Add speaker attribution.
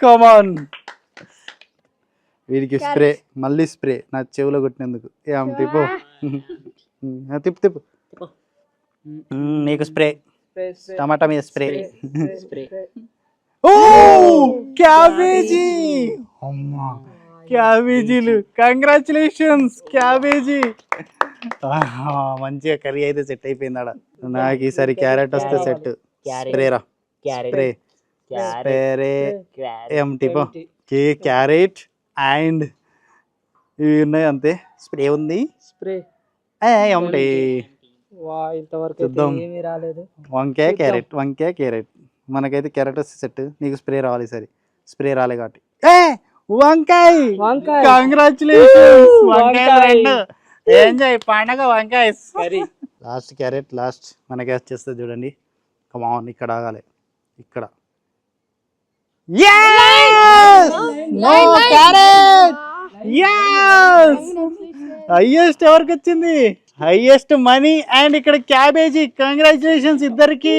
Speaker 1: కమాన్ వీడికి స్ప్రే మళ్ళీ స్ప్రే. నా చెవిలో కొట్టినందుకు. ఏం తిప్పు. తిప్పు తిప్పు. నీకు స్ప్రే. టమాటా మీద స్ప్రే.
Speaker 2: స్ప్రే
Speaker 1: ఓ క్యాబేజీ. అమ్మా. క్యాబేజీలు. Congratulations cabbage. మంచిగా కర్రీ అయితే సెట్ అయిపోయింది నాకు ఈసారి క్యారెట్ వస్తే సెట్.
Speaker 2: Carrot.
Speaker 1: స్ప్రే. టిపో? కే క్యారెట్ అండ్ ఇవి ఉన్నాయి అంతే. స్ప్రే ఉంది.
Speaker 2: స్ప్రే. ఇంతవరకు ఏమీ రాలేదు.
Speaker 1: వంకాయ. క్యారెట్ వంకాయ క్యారెట్. మనకైతే క్యారెట్ వస్తే సెట్. నీకు స్ప్రే రావాలి సరే. స్ప్రే రాలే కాబట్టి. ఏ వంకాయ!
Speaker 2: వంకాయ.
Speaker 1: కంగ్రాచులేషన్స్ వంకాయ ఎంజాయ్ పండగ వంకాయ. లాస్ట్ క్యారెట్ లాస్ట్ మనకి వచ్చేస్తుంది చూడండి. కమాన్ ఇక్కడ ఆగాలి. ఇక్కడ. హైయెస్ట్ ఎవరికి వచ్చింది హైయెస్ట్ మనీ అండ్ ఇక్కడ క్యాబేజీ కంగ్రాచులేషన్స్ ఇద్దరికి.